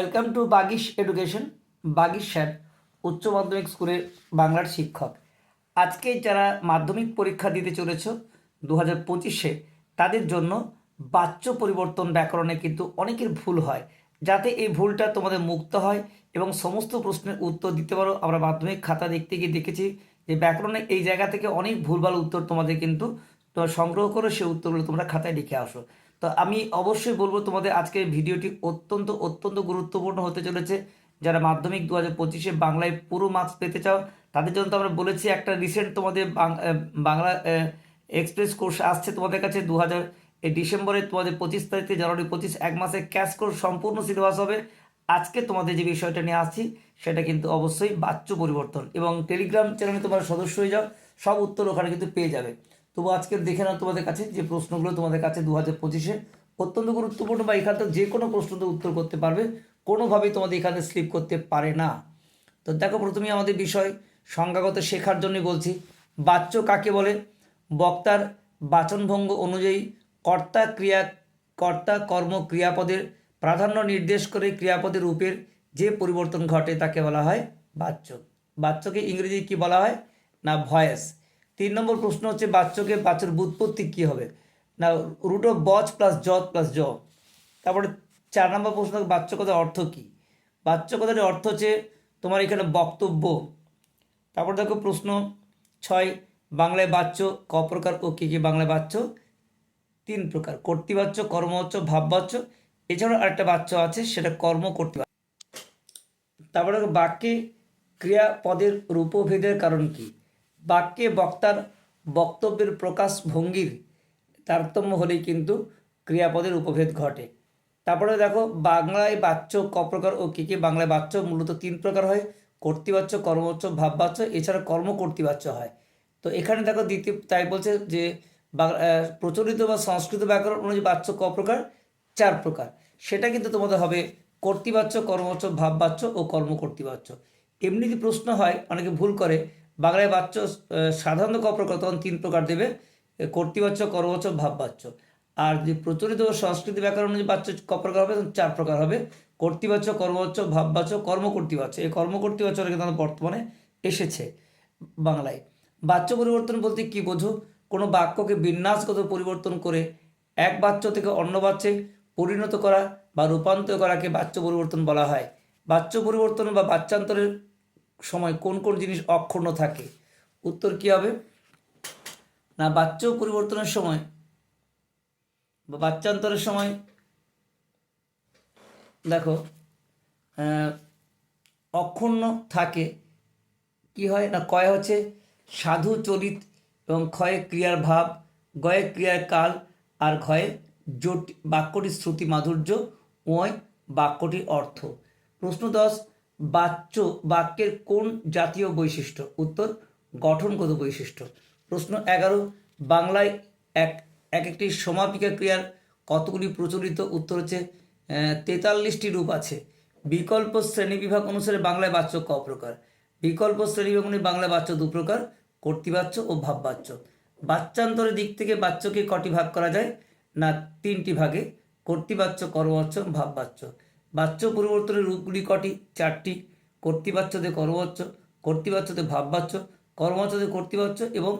Welcome to Bagish education Bagish sir উচ্চ মাধ্যমিক স্কুলের বাংলার শিক্ষক। আজকে যারা মাধ্যমিক পরীক্ষা দিতে চলেছ দু হাজার পঁচিশে, তাদের জন্য বাচ্য পরিবর্তন ব্যাকরণে কিন্তু অনেকের ভুল হয়। যাতে এই ভুলটা তোমাদের মুক্ত হয় এবং সমস্ত প্রশ্নের উত্তর দিতে পারো। আমরা মাধ্যমিক খাতা দেখতে গিয়ে দেখেছি যে ব্যাকরণে এই জায়গা থেকে অনেক ভুলভাল উত্তর তোমাদের কিন্তু সংগ্রহ করে সেই উত্তরগুলো তোমরা খাতায় লিখে আসো। তো আমি অবশ্যই বলব তোমাদের আজকের ভিডিওটি অত্যন্ত অত্যন্ত গুরুত্বপূর্ণ হতে চলেছে। যারা মাধ্যমিক দু হাজার পঁচিশে বাংলায় পুরো মার্কস পেতে চাও, তাদের জন্য তো আমরা বলেছি, একটা রিসেন্ট তোমাদের বাংলা এক্সপ্রেস কোর্স আসছে তোমাদের কাছে দু হাজার এই ডিসেম্বরে তোমাদের পঁচিশ তারিখ, জানুয়ারি পঁচিশ, এক মাসে ক্যাশ কোর্স সম্পূর্ণ সিলেবাস হবে। আজকে তোমাদের যে বিষয়টা নিয়ে আসছি, সেটা কিন্তু অবশ্যই বাচ্য পরিবর্তন। এবং টেলিগ্রাম চ্যানেলে তোমরা সদস্য হয়ে যাও, সব উত্তর ওখানে কিন্তু পেয়ে যাবে। তবু আজকে দেখে নাও তোমাদের কাছে যে প্রশ্নগুলো তোমাদের কাছে দু হাজার পঁচিশে অত্যন্ত গুরুত্বপূর্ণ বা এখান থেকে যে কোনো প্রশ্ন তো উত্তর করতে পারবে, কোনোভাবেই তোমাদের এখানে স্লিপ করতে পারে না। তো দেখো প্রথমে আমাদের বিষয় সংজ্ঞাগত শেখার জন্য বলছি, বাচ্য কাকে বলে? বক্তার বাচনভঙ্গ অনুযায়ী কর্তা ক্রিয়া, কর্তা কর্ম ক্রিয়াপদের প্রাধান্য নির্দেশ করে ক্রিয়াপদের রূপের যে পরিবর্তন ঘটে তাকে বলা হয় বাচ্য। বাচ্চকে ইংরেজি কি বলা হয়? না, ভয়েস। তিন নম্বর প্রশ্ন হচ্ছে বাচ্চকে বাচ্চার বুৎপত্তি কী হবে? না রুট অফ বচ প্লাস জত প্লাস জ তারপরে চার নম্বর প্রশ্ন বাচ্চ কথার অর্থ কী? বাচ্চ অর্থ হচ্ছে তোমার এখানে বক্তব্য। তারপর দেখো প্রশ্ন ছয়, বাংলায় বাচ্চ, ক প্রকার ও কী কী বাংলায় বাচ্চ? তিন প্রকার, কর্তৃবাচ্য, কর্মবাচ্য, ভাববাচ্য। এছাড়াও আরেকটা বাচ্চ আছে, সেটা কর্ম কর্তৃবাচ্য। তারপরে বাক্যে ক্রিয়াপদের রূপভেদের কারণ কি? বাক্যে বক্তার বক্তব্যের প্রকাশ ভঙ্গির তারতম্য হলেই কিন্তু ক্রিয়াপদের উপভেদ ঘটে। তারপরে দেখো, বাংলায় বাচ্য ক প্রকার ও কী কী বাংলায় বাচ্য মূলত তিন প্রকার হয়। কর্তৃবাচ্য, কর্মবাচ্য, ভাববাচ্য, এছাড়া কর্ম কর্তৃবাচ্য হয়। তো এখানে দেখো দ্বিতীয়, তাই বলছে যে প্রচলিত বা সংস্কৃত ব্যাকরণ অনুযায়ী বাচ্য ক প্রকার? চার প্রকার। সেটা কিন্তু তোমাদের হবে কর্তৃবাচ্য, কর্মবাচ্য, ভাববাচ্য ও কর্ম কর্তৃবাচ্য এমনি যদি প্রশ্ন হয়, অনেকে ভুল করে বাংলায় বাচ্য সাধারণত ক প্রকার, তখন তিন প্রকার দেবে কর্তৃবাচ্য কর্মবাচ্য ভাববাচ্য। আর যে প্রচলিত সংস্কৃতি ব্যাকরণ অনুযায়ী বাচ্য ক প্রকার হবে, তখন চার প্রকার হবে। কর্তৃবাচ্য কর্মবাচ্য ভাববাচ্য কর্ম কর্তৃবাচ্য এই কর্ম কর্তৃবাচ্য কিন্তু বর্তমানে এসেছে বাংলায়। বাচ্য পরিবর্তন বলতে কি বোঝো? কোনো বাক্যকে বিন্যাসগত পরিবর্তন করে এক বাচ্য থেকে অন্য বাচ্চে পরিণত করা বা রূপান্তর করাকে বাচ্য পরিবর্তন বলা হয়। বাচ্য পরিবর্তন বা বাচ্চান্তরের সময় কোন কোন জিনিস অক্ষুণ্ণ থাকে? উত্তর কি হবে? না, বাচ্য পরিবর্তনের সময় বা বাচ্চান্তরের সময়, দেখো অক্ষুণ্ণ থাকে, কি হয়? না, কয় হচ্ছে? সাধু চরিত এবং ক্ষয়ে ক্রিয়ার ভাব, গয়ে ক্রিয়ার কাল, আর ঘয়ে জটি বাক্যটির শ্রুতি মাধুর্য ওয় বাক্যটির অর্থ। প্রশ্ন দশ বাচ্য, বাক্যের কোন জাতীয় বৈশিষ্ট্য? উত্তর, গঠনগত বৈশিষ্ট্য। প্রশ্ন এগারো, বাংলায় এক এক একটি সমাপিকা ক্রিয়ার কতগুলি প্রচলিত? উত্তর হচ্ছে তেতাল্লিশটি রূপ আছে। বিকল্প শ্রেণীবিভাগ অনুসারে বাংলায় বাচ্য ক প্রকার? বিকল্প শ্রেণীবিভাগ অনুযায়ী বাংলায় বাচ্য দু প্রকার, কর্তৃবাচ্য ও ভাববাচ্য। বাচ্চান্তরের দিক থেকে বাচ্যকে কটি ভাগ করা যায়? না, তিনটি ভাগে, কর্তৃবাচ্য, কর্মবাচ্য, ভাববাচ্য। বাচ্য পরিবর্তনের রূপগুলি কটি? চারটি। কর্তৃবাচ্যতে কর্মবাচ্য, কর্তৃবাচ্যতে ভাববাচ্য, কর্মবাচ্যতে কর্তৃবাচ্য এবং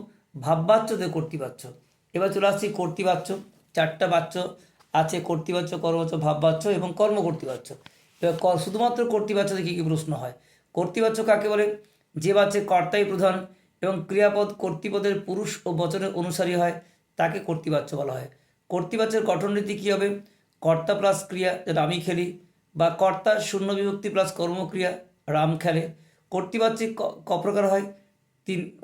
ভাববাচ্যতে কর্তৃবাচ্য। এবার চলে আসছি কর্তৃবাচ্য। চারটা বাচ্য আছে, কর্তৃবাচ্য, কর্মবাচ্য, ভাববাচ্য এবং কর্ম কর্তৃবাচ্য এবার শুধুমাত্র কর্তৃবাচ্যতে কী কী প্রশ্ন হয়? কর্তৃবাচ্য কাকে বলে? যে বাচ্চা কর্তাই প্রধান এবং ক্রিয়াপদ কর্তৃপদের পুরুষ ও বচনের অনুসারী হয়, তাকে কর্তৃবাচ্য বলা হয়। কর্তৃবাচ্যের গঠন রীতি কী হবে? কর্তা প্লাস ক্রিয়া যেটা আমি খেলি। বা কর্তা শূন্য বিভক্তি প্লাস কর্মক্রিয়া রাম খেলে। কর্তৃবাচ্যে ক- প্রকার হয়? তিন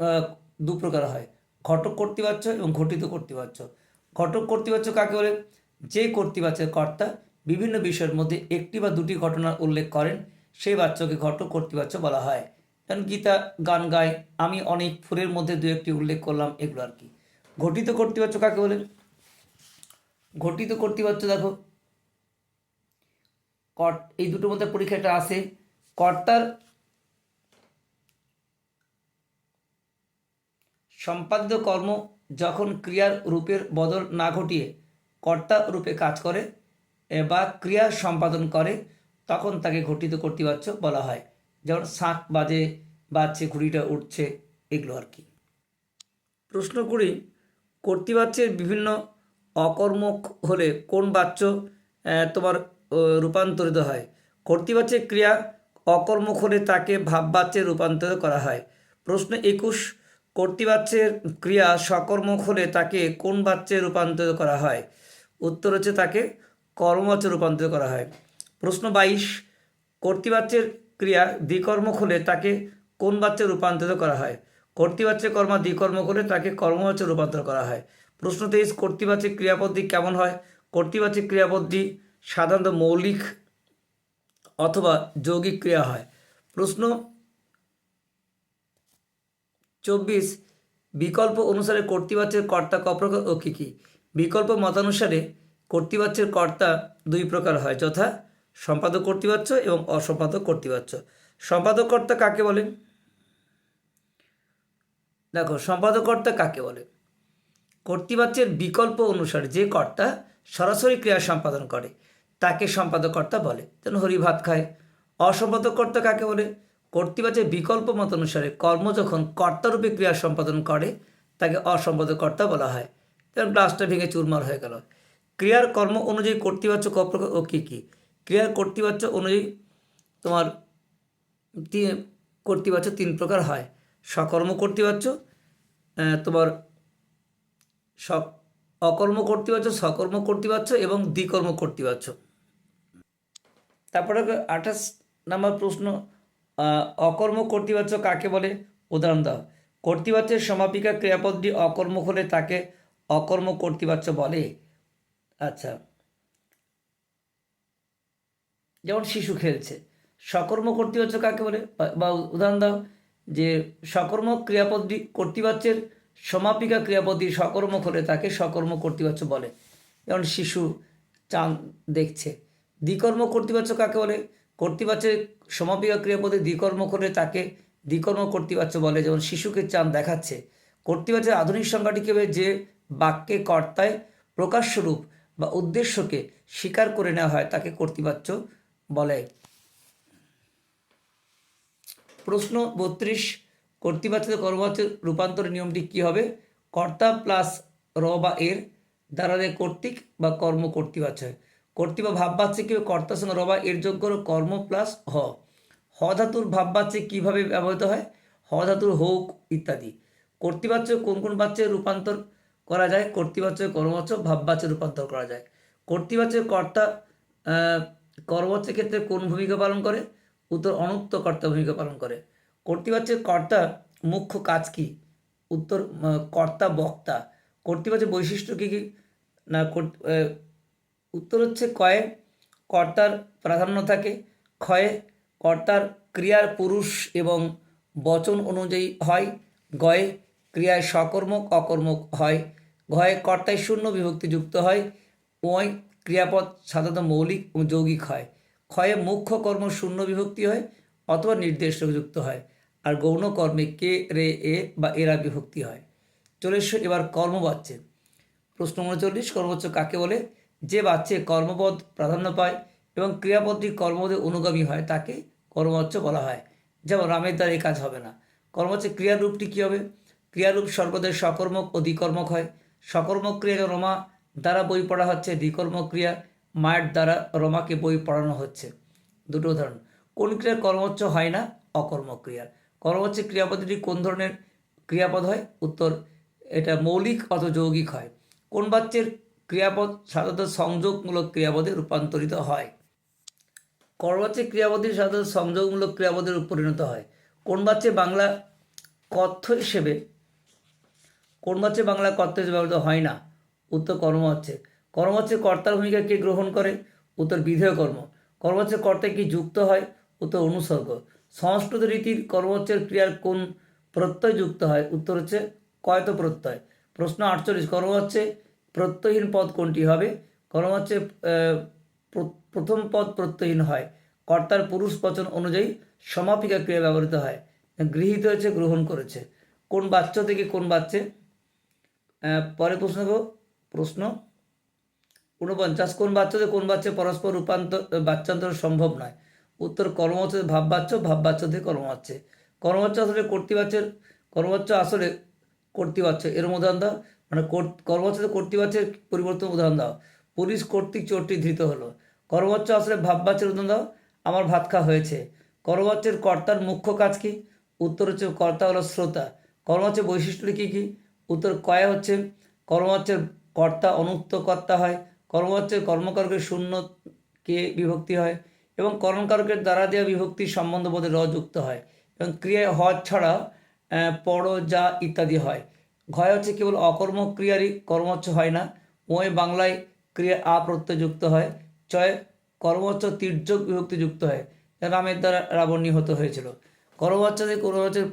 দু প্রকার হয়। ঘটক কর্তৃবাচ্য এবং ঘটিত কর্তৃবাচ্য। ঘটক কর্তৃবাচ্য কাকে বলে? যে কর্তৃবাচ্যের কর্তা বিভিন্ন বিষয়ের মধ্যে একটি বা দুটি ঘটনার উল্লেখ করেন, সেই বাচ্চাকে ঘটক কর্তৃবাচ্য বলা হয়। যেমন গীতা গান গায়, আমি অনেক ফুলের মধ্যে দু একটি উল্লেখ করলাম, এগুলো আর কি। ঘটিত কর্তৃবাচ্য কাকে বলে? ঘটিত কর্তৃবাচ্য দেখো কট এই দুটোর মধ্যে পরীক্ষাটা আসে কর্তার সম্পাদিত কর্ম যখন ক্রিয়ার রূপের বদল না ঘটিয়ে কর্তা রূপে কাজ করে বা ক্রিয়া সম্পাদন করে, তখন তাকে ঘটিত কর্তৃবাচ্য বলা হয়। যেমন শাঁখ বাজে, বাজছে, ঘুড়িটা উঠছে এগুলো আর কি। প্রশ্ন করি, কর্তৃবাচ্যের বিভিন্ন অকর্মক হলে কোন বাচ্য তোমার রূপান্তরিত হয়। কর্তৃবাচ্যের ক্রিয়া অকর্মক হলে তাকে ভাববাচ্যে রূপান্তরিত করা হয়। প্রশ্ন একুশ কর্তৃবাচ্যের ক্রিয়া সকর্মক হলে তাকে কোন বাচ্যে রূপান্তরিত করা হয়? উত্তর হচ্ছে তাকে কর্মবাচ্যে রূপান্তরিত করা হয়। প্রশ্ন বাইশ কর্তৃবাচ্যের ক্রিয়া দ্বিকর্মক হলে তাকে কোন বাচ্যে রূপান্তরিত করা হয়? কর্তৃবাচ্যের কর্মা দ্বিকর্ম হলে তাকে কর্মবাচ্যে রূপান্তর করা হয়। প্রশ্ন তেইশ কর্তৃবাচ্যের ক্রিয়াপদ্ধতি কেমন হয়? কর্তৃবাচ্যের ক্রিয়াপদ্ধতি সাধারণত মৌলিক অথবা যৌগিক ক্রিয়া হয়। প্রশ্ন চব্বিশ, বিকল্প অনুসারে কর্তৃবাচ্যের কর্তা কপ্রকার ও কী কী? বিকল্প মতানুসারে কর্তৃবাচ্যের কর্তা দুই প্রকার হয়, যথা সম্পাদক কর্তৃবাচ্য এবং অসম্পাদক কর্তৃবাচ্য সম্পাদক কর্তা কাকে বলে দেখো, সম্পাদক কর্তা কাকে বলে? কর্তৃবাচ্যের বিকল্প অনুসারে যে কর্তা সরাসরি ক্রিয়া সম্পাদন করে তাকে সম্পাদকর্তা বলে। যেন হরি ভাত খায়। অসম্পাদকর্তা কাকে বলে? কর্তৃবাচ্যের বিকল্প মত অনুসারে কর্ম যখন কর্তারূপে ক্রিয়া সম্পাদন করে, তাকে অসম্পাদকর্তা বলা হয়। যেমন গ্লাসটা ভেঙে চুরমার হয়ে গেল। ক্রিয়ার কর্ম অনুযায়ী কর্তৃবাচ্য কপ্রকার ও কী কী? ক্রিয়ার কর্তৃবাচ্য অনুযায়ী তোমার কর্তৃবাচ্য তিন প্রকার হয়। সকর্ম কর্তৃবাচ্য তোমার সব অকর্ম কর্তৃবাচ্য সকর্ম কর্তৃবাচ্য এবং দ্বিকর্ম কর্তৃবাচ্য তারপরে আঠাশ নম্বর প্রশ্ন অকর্ম কর্তৃবাচ্য কাকে বলে? উদাহরণ দাও। কর্তৃবাচ্যের সমাপিকা ক্রিয়াপদটি অকর্ম হলে তাকে অকর্ম কর্তৃবাচ্য বলে। আচ্ছা। যেমন শিশু খেলছে। সকর্ম কর্তৃবাচ্য কাকে বলে? বা- উদাহরণ দাও যে সকর্ম ক্রিয়াপদটি কর্তৃবাচ্যের সমাপিকা ক্রিয়াপদটি সকর্ম হলে তাকে সকর্ম কর্তৃবাচ্য বলে। যেমন শিশু চাঁদ দেখছে। দ্বিকর্ম কর্তৃবাচ্য কাকে বলে? কর্তৃবাচ্যের সমাপিকা ক্রিয়াপদে দ্বিকর্ম করে তাকে দ্বিকর্ম কর্তৃবাচ্য বলে। যেমন শিশুকে চাঁদ দেখাচ্ছে। কর্তৃবাচ্যের আধুনিক সংজ্ঞাটি কেবে যে বাক্যে কর্তায় প্রকাশস্বরূপ বা উদ্দেশ্যকে স্বীকার করে নেওয়া হয়, তাকে কর্তৃবাচ্য বলে। প্রশ্ন বত্রিশ। কর্তৃবাচ্যতে কর্মবাচ্যের রূপান্তরের নিয়মটি কী হবে? কর্তা প্লাস র বা এর দ্বারা কর্তৃক বা কর্ম কর্তৃবাচ্য হয় কর্তৃ বা ভাববাচ্যে কী কর্তার সঙ্গে রবা এর যোগ্য কর্ম প্লাস হ। হ ধাতুর ভাববাচ্যে কীভাবে ব্যবহৃত হয়? হ ধাতুর হোক ইত্যাদি। কর্তৃবাচ্য কোন কোন বাচ্যে রূপান্তর করা যায়? কর্তৃবাচ্য কর্মবাচ্য, ভাববাচ্যে রূপান্তর করা যায়। কর্তৃবাচ্যের কর্তা কর্মবাচ্যের ক্ষেত্রে কোন ভূমিকা পালন করে? উত্তর, অনুক্ত কর্তা ভূমিকা পালন করে। কর্তৃবাচ্যের কর্তা মুখ্য কাজ কি? উত্তর কর্তা বক্তা। কর্তৃবাচ্যের বৈশিষ্ট্য কী কী? না উত্তর হচ্ছে কয়ে কর্তার প্রাধান্য থাকে। ক্ষয়ে, কর্তার ক্রিয়ার পুরুষ এবং বচন অনুযায়ী হয়। গয়ে, ক্রিয়ায় সকর্মক অকর্মক হয়। ঘয়ে, কর্তায় শূন্য বিভক্তি যুক্ত হয়। ওয় ক্রিয়াপদ সাধারণত মৌলিক ও যৌগিক হয়। ক্ষয়ে মুখ্য কর্ম শূন্য বিভক্তি হয় অথবা নির্দেশ যুক্ত হয়। আর গৌণ কর্মে কে, রে, এ বা এরা বিভক্তি হয়। চলে এবার কর্মবাচ্যে। প্রশ্ন উনচল্লিশ, কর্মবাচ্য কাকে বলে? যে বাচ্চে কর্মপদ প্রাধান্য পায় এবং ক্রিয়াপদটি কর্মপদে অনুগামী হয়, তাকে কর্মবাচ্য বলা হয়। যেমন রামের দ্বারা এই কাজ হবে না। কর্মবাচ্যের ক্রিয়ারূপটি কী হবে? ক্রিয়ারূপ সর্বদাই সকর্মক ও দ্বিকর্মক হয়। সকর্মক ক্রিয়া রমা দ্বারা বই পড়া হচ্ছে। দ্বিকর্মক ক্রিয়া মায়ের দ্বারা রমাকে বই পড়ানো হচ্ছে। দুটো উদাহরণ। কোন ক্রিয়ার কর্মচ্য হয় না? অকর্মক ক্রিয়ার। ক্রিয়াপদটি কোন ধরনের ক্রিয়াপদ হয়? উত্তর, এটা মৌলিক অথবা যৌগিক হয়। কোন বাচ্যের ক্রিয়াপদ সাধারণত সংযোগমূলক ক্রিয়াপদে রূপান্তরিত হয়। কর্মবাচ্যের ক্রিয়াপদটি সাধারণত সংযোগমূলক ক্রিয়াপদে পরিণত হয়। কোন বাচ্চে বাংলা কথ্য হিসেবে কোন বাচ্চে বাংলা কর্তা হিসেবে ব্যবহৃত হয় না। উত্তর কর্ম হচ্ছে কর্ম হচ্ছে কর্তার ভূমিকা কে গ্রহণ করে? উত্তর বিধেয় কর্ম। কর্ম হচ্ছে কর্তায় কি যুক্ত হয়? উত্তর অনুসর্গ। সংস্কৃত রীতির কর্মচ্ছের ক্রিয়ার কোন প্রত্যয় যুক্ত হয়? উত্তর হচ্ছে কয়ত প্রত্যয়। প্রশ্ন আটচল্লিশ। কর্ম হচ্ছে প্রত্যয়হীন পদ কোনটি হবে? প্র- প্রথম পদ প্রত্যয়হীন হয়। কর্তার পুরুষ বচন অনুযায়ী সমাপিকা ক্রিয়া ব্যবহৃত হয়। গৃহীত হয়েছে, গ্রহণ করেছে। কোন বাচ্চ থেকে কোন বাচ্চে? পরে প্রশ্ন প্রশ্ন, ঊনপঞ্চাশ, কোন বাচ্চাদের কোন বাচ্চা পরস্পর রূপান্তর বাচ্চান্তর সম্ভব নয়? উত্তর কর্মবাচ্য ভাববাচ্য ভাববাচ্য থেকে কর্মবাচ্যে কর্মবাচ্য আসলে কর্তৃবাচ্যের কর্মবাচ্য আসলে কর্তৃবাচ্য। এর মধ্যে মানে কর্মবাচ্যতে কর্তৃবাচ্যের পরিবর্তন উদাহরণ দাও। পুলিশ কর্তৃক চোরটি ধৃত হলো। কর্মবাচ্য আসলে ভাববাচ্যের উদাহরণ দাও, আমার ভাত খাওয়া হয়েছে। কর্মবাচ্যের কর্তার মুখ্য কাজ কি? উত্তর হচ্ছে কর্তা হলো শ্রোতা। কর্মবাচ্যের বৈশিষ্ট্যটি কী কী? উত্তর কয়া হচ্ছে? কর্মবাচ্যের কর্তা অনুক্ত কর্তা হয়। কর্মবাচ্যের কর্মকারকের শূন্য কে বিভক্তি হয় এবং কর্মকারকের দ্বারা দেওয়া বিভক্তির সম্বন্ধবোধে র যুক্ত হয় এবং ক্রিয়ায় হওয়ার ছাড়া পর যা ইত্যাদি হয়। ঘয় হচ্ছে কেবল অকর্ম ক্রিয়ারই কর্মচ্ছ হয় না। ওই বাংলায় ক্রিয়া আ প্রত্যয় যুক্ত হয়। চয় কর্মচ্ছ তীর্যক বিভক্তি যুক্ত হয়, যা রামের দ্বারা রাবণ নিহত হয়েছিল। কর্মবাচ্য থেকে কর্মবাচ্যের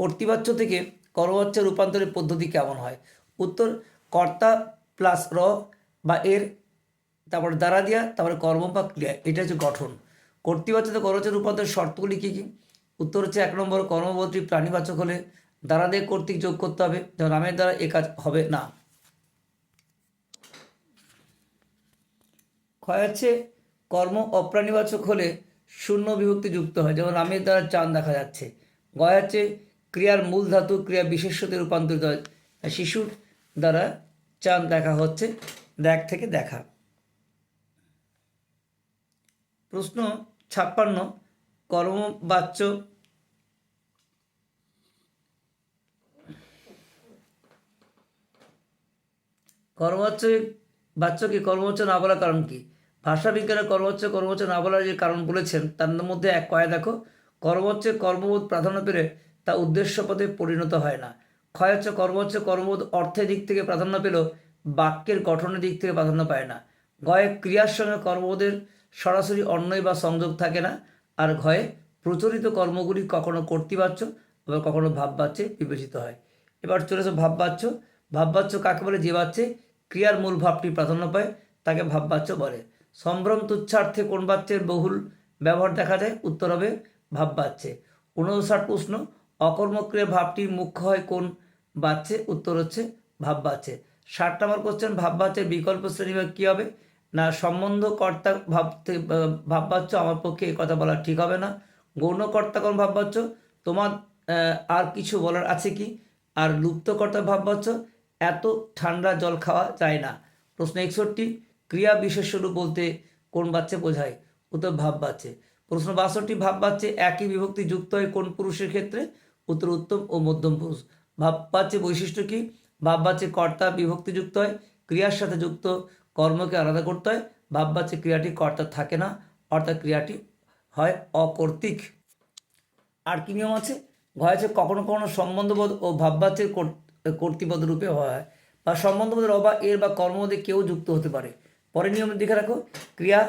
কর্তৃবাচ্য থেকে কর্মবাচ্যের রূপান্তরের পদ্ধতি কেমন হয়? উত্তর, কর্তা প্লাস র বা এর, তারপরে দ্বারা দিয়া, তারপরে কর্ম বা ক্রিয়া, এটা হচ্ছে গঠন। কর্তৃবাচ্যতে কর্মচার রূপান্তরের শর্তগুলি কী কী? উত্তর হচ্ছে এক নম্বর কর্মবর্তী প্রাণীবাচক হলে দ্বারা দিয়ে কর্তৃক যোগ করতে হবে যেমন রামের দ্বারা এ কাজ হবে না। ক্ষয় হচ্ছে কর্ম অপ্রাণীবাচক হলে শূন্য বিভক্তি যুক্ত হয়, যেমন রামের দ্বারা চাঁদ দেখা যাচ্ছে। গয় হচ্ছে ক্রিয়ার মূল ধাতু ক্রিয়া বিশেষ্যতে রূপান্তরিত হয় শিশুর দ্বারা চাঁদ দেখা হচ্ছে, দেখ থেকে দেখা। প্রশ্ন ছাপ্পান্ন, কর্মবাচ্য কর্মবাচ্য বাচ্চকে কর্মবাচ্য না বলার কারণ কি? ভাষাবিজ্ঞানের কর্মবাচ্য কর্মবাচ্য না বলার যে কারণ বলেছেন, তার মধ্যে এক কয়া দেখো কর্মবাচ্যে কর্মবোধ প্রাধান্য পেলে তা উদ্দেশ্য পদে পরিণত হয় না। ক্ষয় হচ্ছে কর্মবাচ্য কর্মবোধ অর্থের দিক থেকে প্রাধান্য পেলেও বাক্যের গঠনের দিক থেকে প্রাধান্য পায় না। গয়ে ক্রিয়ার সঙ্গে কর্মবোধের সরাসরি অন্যয় বা সংযোগ থাকে না, আর ঘয়ে প্রচলিত কর্মগুলি কখনো কর্তৃবাচ্য আবার কখনো ভাববাচ্যে বিবেচিত হয়। এবার চলেছে ভাববাচ্য। ভাববাচ্য কাকে বলে? যে বাচ্চে ক্রিয়ার মূল ভাবটি প্রাধান্য পায়, তাকে ভাববাচ্য বলে। সম্ভ্রম তুচ্ছার্থে কোন বাচ্যের বহুল ব্যবহার দেখা যায়? উত্তর হবে ভাববাচ্যে। উনষাট প্রশ্ন অকর্মক্রিয়া ভাবটি মুখ্য হয় কোন বাচ্চে উত্তর হচ্ছে ভাববাচ্যে। ষাট নম্বর কোশ্চেন ভাববাচ্যের বিকল্প শ্রেণীভাগ কী হবে? না সম্বন্ধ কর্তা ভাবতে ভাববাচ্য আমার পক্ষে এ কথা বলা ঠিক হবে না। গৌণকর্তা কোন ভাববাচ্য, তোমার আর কিছু বলার আছে কি? আর লুপ্তকর্তা ভাববাচ্য এত ঠান্ডা জল খাওয়া যায় না। প্রশ্ন একষট্টি, ক্রিয়া বিশেষ্যরূপ বলতে কোন বাচ্চা বোঝায়? উত্তর, ভাব বাচ্চে। প্রশ্ন বাষট্টি, ভাব বাচ্চে একই বিভক্তি যুক্ত হয় কোন পুরুষের ক্ষেত্রে? উত্তর, উত্তম ও মধ্যম পুরুষ। ভাব বাচ্চে বৈশিষ্ট্য কি? ভাব বাচ্চে কর্তা বিভক্তি যুক্ত হয়, ক্রিয়ার সাথে যুক্ত, কর্মকে আলাদা করতে হয়। ভাব বাচ্চে ক্রিয়াটি কর্তা থাকে না, অর্থাৎ ক্রিয়াটি হয় অকর্তৃক। আর কি নিয়ম আছে? ভয় আছে কখনো কখনো সম্বন্ধবোধ ও ভাববাচ্যের কর্তৃপদ রূপে হয় বা সম্বন্ধবোধের অবা এর বা কর্মবোধে কেউ যুক্ত হতে পারে। পরে নিয়ম দেখে রাখো, ক্রিয়া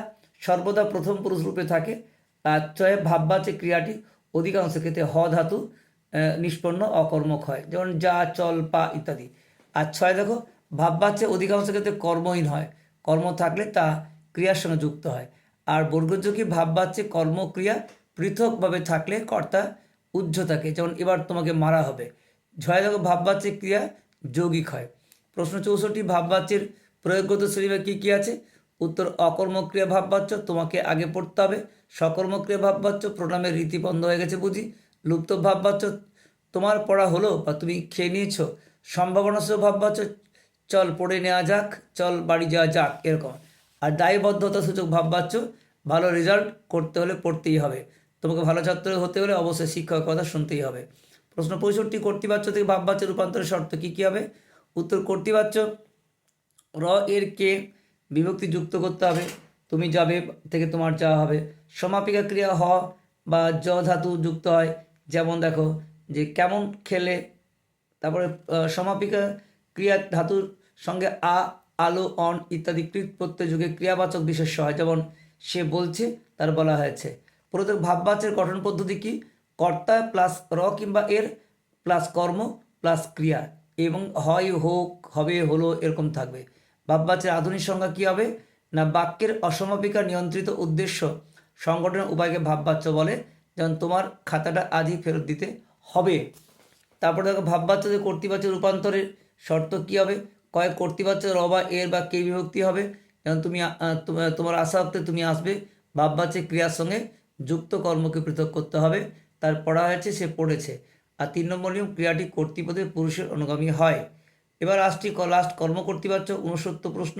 সর্বদা প্রথম পুরুষ রূপে থাকে চয়ে ভাববাচ্যে ক্রিয়াটি অধিকাংশ ক্ষেত্রে হ ধাতু নিষ্পন্ন, অকর্মক হয়। যেমন যা, চল, পা ইত্যাদি। আর ছয় দেখো ভাববাচ্যে অধিকাংশ ক্ষেত্রে কর্মহীন হয়। কর্ম থাকলে তা ক্রিয়ার সঙ্গে যুক্ত হয়। আর বর্গযোগী ভাববাচ্যে কর্মক্রিয়া পৃথকভাবে থাকলে কর্তা উজ্জ্ব থাকে। যেমন এবার তোমাকে মারা হবে। ছয় দেখো ভাববাচ্যে ক্রিয়া যৌগিক হয়। প্রশ্ন চৌষট্টি, ভাববাচ্যের প্রয়োগগত শ্রেণি কী কী আছে? উত্তর, অকর্মক্রিয়া ভাববাচ্য, তোমাকে আগে পড়তে হবে। সকর্মক্রিয়া ভাববাচ্য, প্রণামের রীতি বন্ধ হয়ে গেছে বুঝি। লুপ্ত ভাববাচ্য, তোমার পড়া হলো বা তুমি খেয়ে নিয়েছো। সম্ভাবনা সহ ভাববাচ্য, চল পড়ে নেওয়া যাক, চল বাড়ি যাওয়া যাক, এরকম। আর দায়বদ্ধতা সূচক ভাববাচ্য, ভালো রেজাল্ট করতে হলে পড়তেই হবে। তোমাকে ভালো ছাত্র হতে হলে অবশ্যই শিক্ষকের কথা শুনতেই হবে। প্রশ্ন পঁয়ষট্টি, কর্তৃবাচ্য থেকে ভাববাচ্য রূপান্তরের শর্ত কী কী হবে? উত্তর, কর্তৃবাচ্য। র এর কে বিভক্তি যুক্ত করতে হবে। তুমি যাবে থেকে তোমার যাওয়া হবে। সমাপিকা ক্রিয়া হ বা জ ধাতু যুক্ত হয়। যেমন দেখো যে কেমন খেলে, তারপরে সমাপিকা ক্রিয়া ধাতুর সঙ্গে আ, আলো, অন ইত্যাদি কৃত প্রত্যয় যুগে ক্রিয়াবাচক বিশেষ্য হয়। যেমন সে বলছে, তার বলা হয়েছে। প্রত্যেক ভাববাচ্যের গঠন পদ্ধতি কি? কর্তা প্লাস র কিংবা এর প্লাস কর্ম প্লাস ক্রিয়া এবং হয়, হোক, হবে, হলো এরকম থাকবে। ভাববাচ্যের আধুনিক সংজ্ঞা কী হবে? না, বাক্যের অসমাপিকা নিয়ন্ত্রিত উদ্দেশ্য সংগঠনের উপায়কে ভাববাচ্য বলে, যেমন তোমার খাতাটা আজই ফেরত দিতে হবে। তারপরে দেখো, ভাববাচ্য যে কর্তৃবাচ্য রূপান্তরের শর্ত কী হবে? কয়েক কর্তৃবাচ্য র বা এর বা কে বিভক্তি হবে? যেমন তুমি তোমার- আশা তুমি আসবে ভাববাচে ক্রিয়ার সঙ্গে যুক্ত কর্মকে পৃথক করতে হবে। তার পড়া হয়েছে, সে পড়েছে। আর তিন নম্বর নিয়ম, ক্রিয়াটি কর্তৃপদে পুরুষের অনুগামী হয়। এবার আসছি লাস্ট কর্ম কর্তৃবাচ্য উনসত্তর প্রশ্ন।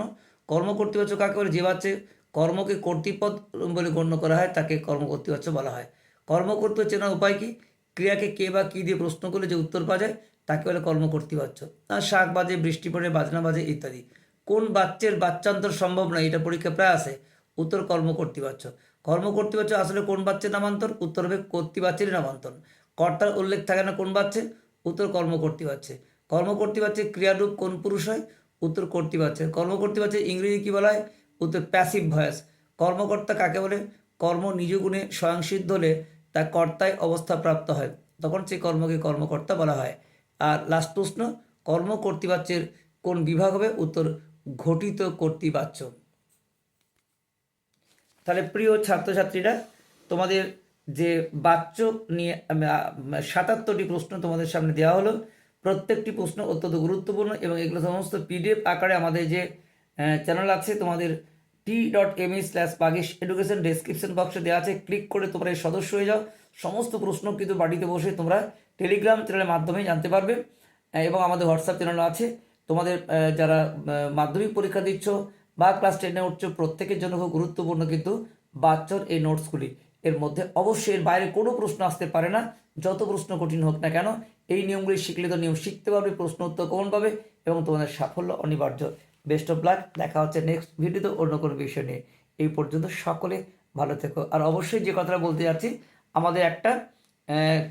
কর্ম কর্তৃবাচ্য কাকে বলে? যে বাচ্চে কর্মকে কর্তৃপদ বলে গণ্য করা হয়, তাকে কর্ম কর্তৃবাচ্য বলা হয়। কর্ম কর্তৃত্ব চেনার উপায় কী? ক্রিয়াকে কে বা কী দিয়ে প্রশ্ন করলে যে উত্তর পাওয়া যায়, তাকে বলে কর্ম কর্তৃবাচ্য আর শাক বাজে, বৃষ্টি পড়ে, বাজনা বাজে ইত্যাদি। কোন বাচ্চের বাচ্চান্তর সম্ভব নয়? এটা পরীক্ষা প্রায় আসে। উত্তর কর্ম কর্তৃবাচ্য কর্ম কর্তৃবাচ্য আসলে কোন বাচ্চের নামান্তর? উত্তর হবে কর্তৃবাচ্যেরই নামান্তর। কর্তার উল্লেখ থাকে না কোন বাচ্চে? উত্তর কর্ম কর্তৃবাচ্যে কর্ম কর্তৃবাচ্যে ক্রিয়ারূপ কোন পুরুষ হয়? উত্তর কর্তৃবাচ্যের কর্ম কর্তৃবাচ্যে ইংরেজি কী বলা হয়? উত্তর প্যাসিভ ভয়েস কর্মকর্তা কাকে বলে? কর্ম নিজ গুণে স্বয়ংসিদ্ধ হলে তা কর্তায় অবস্থা প্রাপ্ত হয়। তখন সেই কর্মকে কর্মকর্তা বলা হয়। আর লাস্ট প্রশ্ন কর্ম কর্তৃবাচ্যের কোন বিভাগ হবে? উত্তর, ঘটিত কর্তৃবাচ্য তাহলে প্রিয় ছাত্রছাত্রীরা, তোমাদের যে বাচ্চ নিয়ে সাতাত্তরটি প্রশ্ন তোমাদের সামনে দেওয়া হলো, প্রত্যেকটি প্রশ্ন অত্যন্ত গুরুত্বপূর্ণ এবং এগুলো সমস্ত পিডিএফ আকারে আমাদের যে চ্যানেল আছে, তোমাদের T dot M slash Bagesh education description বক্সে দেওয়া আছে, ক্লিক করে তোমরা সদস্য হয়ে যাও। সমস্ত প্রশ্ন কিন্তু বাড়িতে বসে তোমরা টেলিগ্রাম চ্যানেলের মাধ্যমে জানতে পারবে এবং আমাদের হোয়াটসঅ্যাপ চ্যানেল আছে। তোমাদের যারা মাধ্যমিক পরীক্ষা দিচ্ছ বা ক্লাস টেনে উঠছো প্রত্যেকের জন্য খুব গুরুত্বপূর্ণ কিন্তু বাচ্চার এই নোটসগুলি। এর মধ্যে অবশ্যই এর বাইরে কোনো প্রশ্ন আসতে পারে না। যত প্রশ্ন কঠিন হোক না কেন, এই নিয়মগুলি শিখলে তো নিয়ম শিখতে পারবে, প্রশ্ন উত্তর কমন পাবে এবং তোমাদের সাফল্য অনিবার্য। বেস্ট অফ লাক, দেখা হচ্ছে নেক্সট ভিডিওতে অন্য কোনো বিষয় নিয়ে। এই পর্যন্ত সকলে ভালো থেকো। আর অবশ্যই যে কথাটা বলতে যাচ্ছি, আমাদের একটা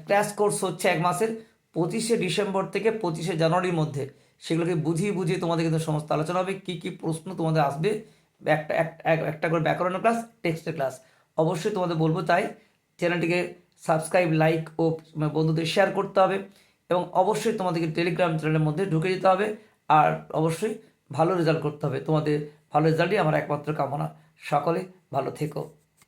ক্র্যাশ কোর্স হচ্ছে এক মাসের পঁচিশে ডিসেম্বর থেকে পঁচিশে জানুয়ারির মধ্যে। সেগুলোকে বুঝিয়ে বুঝিয়ে তোমাদের কিন্তু সমস্ত আলোচনা হবে, কী কী প্রশ্ন তোমাদের আসবে, একটা, এক- এক- একটা করে ব্যাকরণের ক্লাস টেক্সটের ক্লাস অবশ্যই তোমাদের বলব তাই চ্যানেলটিকে সাবস্ক্রাইব লাইক ও বন্ধুদের শেয়ার করতে হবে এবং অবশ্যই তোমাদেরকে টেলিগ্রাম চ্যানেলের মধ্যে ঢুকে যেতে হবে আর অবশ্যই ভালো রেজাল্ট করতে হবে। তোমাদের ভালো রেজাল্টই আমার একমাত্র কামনা। সকলে ভালো থেকো।